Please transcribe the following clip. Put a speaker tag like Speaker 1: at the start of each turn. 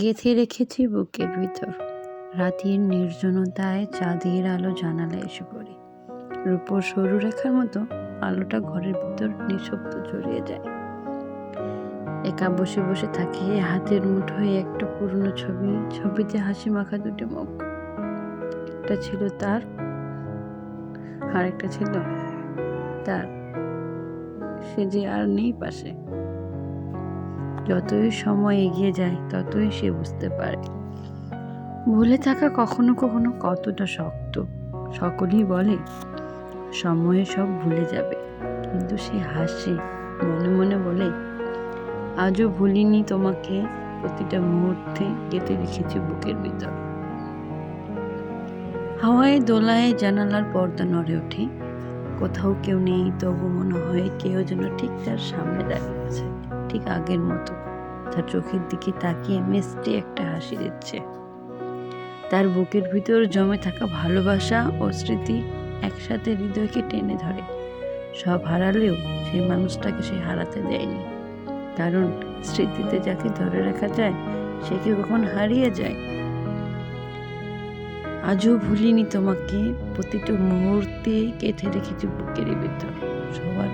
Speaker 1: গেঁথে রেখেছি বুকের ভিতর। রাতের নির্জনতায় চাঁদের আলো জানালায় এসে পড়ে। রূপোর সরু রেখার মতো আলোটা ঘরের ভিতর নিঃশব্দ জড়িয়ে যায়। একা বসে বসে থাকি, হাতের মুঠোয় একটা পুরনো ছবি, ছবিতে হাসি মাখা দুটি মুখ। একটা ছিল তার আর একটা ছিল তার। সে যে আর নেই পাশে। যতই সময় এগিয়ে যায়, ততই সে বুঝতে পারে। ভুলে থাকা কখনো কখনো কতটা শক্ত। সকলেই বলে, সময়ে সব ভুলে যাবে। কিন্তু সে হাসে, মনে মনে বলে, আজও ভুলিনি তোমাকে, প্রতিটা মুহূর্তে গেঁথে রেখেছি বুকের ভিতর। হাওয়ায় দোলায় জানালার পর্দা নড়ে ওঠে। কোথাও কেউ নেই, তবু মনে হয় কেউ যেন ঠিক তার সামনে দাঁড়িয়ে আছে। ঠিক আগের মতো। তার চোখের দিকে তাকিয়ে মিষ্টি একটা হাসি দিচ্ছে। তার বুকের ভিতর জমে থাকা ভালোবাসা ও স্মৃতি একসাথে হৃদয়কে টেনে ধরে। সব হারালেও সেই মানুষটাকে সে হারাতে দেয়নি। কারণ স্মৃতিতে যাকে ধরে রাখা যায়, সে কি কখন হারিয়ে যায়? আজও ভুলিনি তোমাকে। প্রতিটা মুহূর্তে গেঁথে রেখেছি বুকের ভিতর। সবার